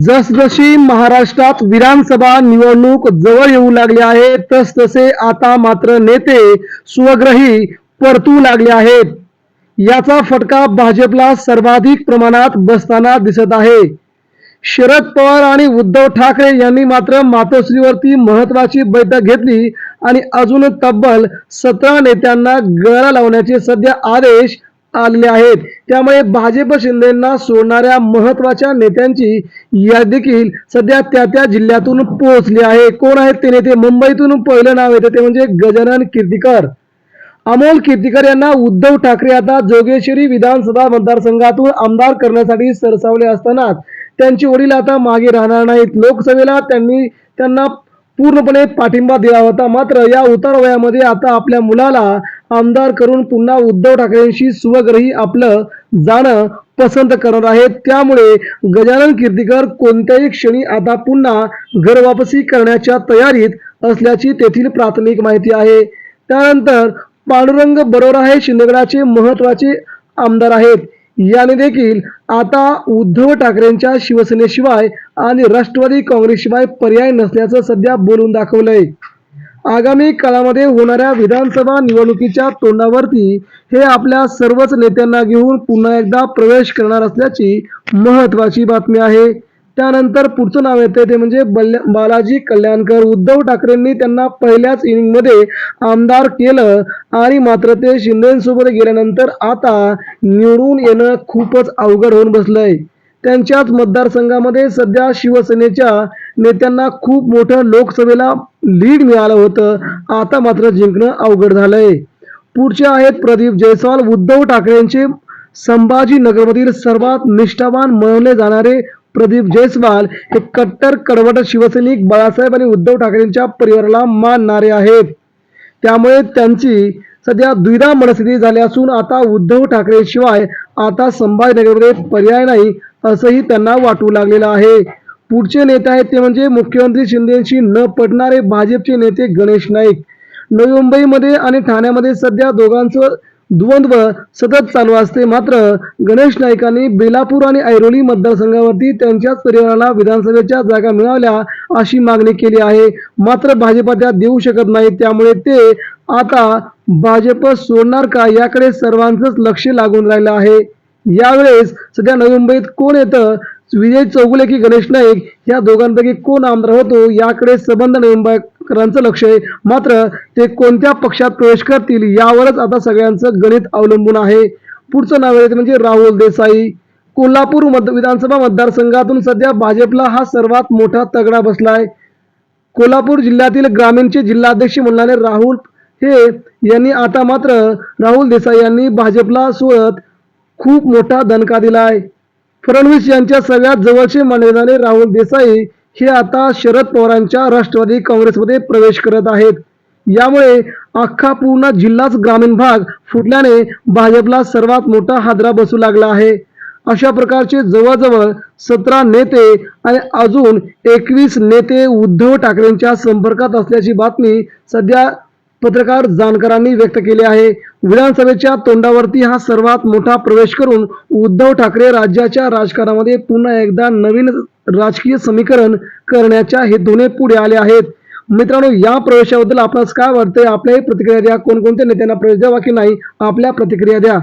जसजशी महाराष्ट्रात विधानसभा निवडणूक जवळ येऊ लागली आहे तसतसे आता मात्र नेते स्वग्रही परतू लागले आहेत. याचा फटका भाजपला सर्वाधिक प्रमाणात बसताना दिसत आहे. शरद पवार आणि उद्धव ठाकरे यांनी मात्र मातोश्रीवरती महत्वाची बैठक घेतली आणि अजून तब्बल सतरा नेत्यांना गळा लावण्याचे सध्या आदेश आलेले आहेत. त्यामुळे भाजप शिंदेना सोडणाऱ्या महत्त्वाच्या नेत्यांची यादी देखील सध्या त्या त्या जिल्ह्यातून पोहोचली आहे. कोण आहेत ते नेते? मुंबईतून पहिलं नाव येतं ते म्हणजे गजानन कीर्तीकर. अमोल कीर्तीकर यांना उद्धव ठाकरे आता जोगेश्वरी विधानसभा मतदारसंघातून आमदार करण्यासाठी सरसावले असतानाच त्यांचे वडील आता मागे राहणार नाहीत. लोकसभेला त्यांनी त्यांना पूर्णपणे पाठिंबा दिला होता. मात्र या उतार वयामध्ये आता आपल्या मुलाला आमदार करून पुन्हा उद्धव ठाकरेंशी स्वग्रही आपलं जाणं पसंत करणार आहेत. त्यामुळे गजानन कीर्तीकर कोणत्याही क्षणी आता पुन्हा घरवापसी करण्याच्या तयारीत असल्याची तेथील प्राथमिक माहिती आहे. त्यानंतर पांडुरंग बरोरा हे शिंदेगडाचे महत्त्वाचे आमदार आहेत. याने देखील आता उद्धव ठाकरेंच्या शिवसेनेशिवाय आणि राष्ट्रवादी काँग्रेसशिवाय पर्याय नसल्याचं सध्या बोलून दाखवलंय. आगामी काळामध्ये होणाऱ्या विधानसभा निवडणुकीच्या तोंडावरती हे आपल्या सर्वच नेत्यांना घेऊन पुन्हा एकदा प्रवेश करणार असल्याची महत्वाची बातमी आहे. त्यानंतर पुढचं नाव येते ते म्हणजे बालाजी कल्याणकर. उद्धव ठाकरेंनी त्यांना पहिल्याच इनिंगमध्ये आमदार केलं आणि मात्र ते शिंदेसोबत गेल्यानंतर आता निवडून येणं खूपच अवघड होऊन बसलंय. त्यांच्याच मतदारसंघामध्ये सध्या शिवसेनेच्या नेत्यांना खूप मोठं लोकसभेला लीड मिळालं होतं. आता मात्र जिंकणं अवघड झालंय. पुढचे आहेत प्रदीप जयस्वाल उद्धव ठाकरेंचे. संभाजीनगरमधील सर्वात निष्ठावान मानले जाणारे प्रदीप जयस्वाल हे कट्टर कडवट शिवसैनिक बाळासाहेब आणि उद्धव ठाकरेंच्या परिवाराला मानणारे आहेत. त्यामुळे त्यांची सध्या द्विधा मनस्थिती झाली असून आता उद्धव ठाकरे शिवाय आता संभाजीनगरमध्ये पर्याय नाही असंही त्यांना वाटू लागलेलं आहे. पुढचे नेते आहेत ते म्हणजे मुख्यमंत्री शिंदेशी न पटणारे भाजपचे नेते गणेश नाईक. नवी मुंबईमध्ये आणि ठाण्यामध्ये सध्या दोघांचं द्वंद्व सतत चालू असते. मात्र गणेश नाईकांनी बेलापूर आणि ऐरोली मतदारसंघावरती त्यांच्याच परिवाराला विधानसभेच्या जागा मिळाल्या अशी मागणी केली आहे. मात्र भाजपा त्या देऊ शकत नाही त्यामुळे ते आता भाजप सोडणार का याकडे सर्वांचंच लक्ष लागून राहिलं आहे. यावेळेस सध्या नवी मुंबईत कोण येतं? विजय चौगुले की गणेश नाईक या दोघांपैकी कोण आमदार होतो याकडे संबंध नवी लक्ष आहे. मात्र ते कोणत्या पक्षात प्रवेश करतील यावरच आता सगळ्यांचं गणित अवलंबून आहे. पुढचं नाव आहे म्हणजे राहुल देसाई. कोल्हापूर मत विधानसभा मतदारसंघातून सध्या भाजपला हा सर्वात मोठा तगडा बसलाय. कोल्हापूर जिल्ह्यातील ग्रामीणचे जिल्हाध्यक्ष म्हणणारे राहुल हे यांनी आता मात्र राहुल देसाई यांनी भाजपला सोडत खूप मोठा दणका दिलाय. फडणवीस यांच्या सगळ्यात जवळचे मानले जाणारे राहुल देसाई हे आता शरद पवारांच्या राष्ट्रवादी काँग्रेसमध्ये प्रवेश करत आहेत. यामुळे अख्खा पूर्ण जिल्हाच ग्रामीण भाग फुटल्याने भाजपला सर्वात मोठा हादरा बसू लागला आहे. अशा प्रकारचे जवळजवळ सतरा नेते आणि अजून एकवीस नेते उद्धव ठाकरेंच्या संपर्कात असल्याची बातमी सध्या पत्रकार जाणकारांनी व्यक्त केले आहे. विधानसभेच्या तोंडावरती हा सर्वात मोठा प्रवेश करून उद्धव ठाकरे राज्याच्या राजकारणामध्ये पुन्हा एकदा नवीन राजकीय समीकरण करण्याच्या हेतूने पुढे आले आहेत. मित्रांनो या प्रवेशाबद्दल आपणास काय वाटतंय? आपल्याही प्रतिक्रिया द्या. कोणकोणत्या नेत्यांना प्रवेश द्यावा की नाही? आपल्या प्रतिक्रिया द्या.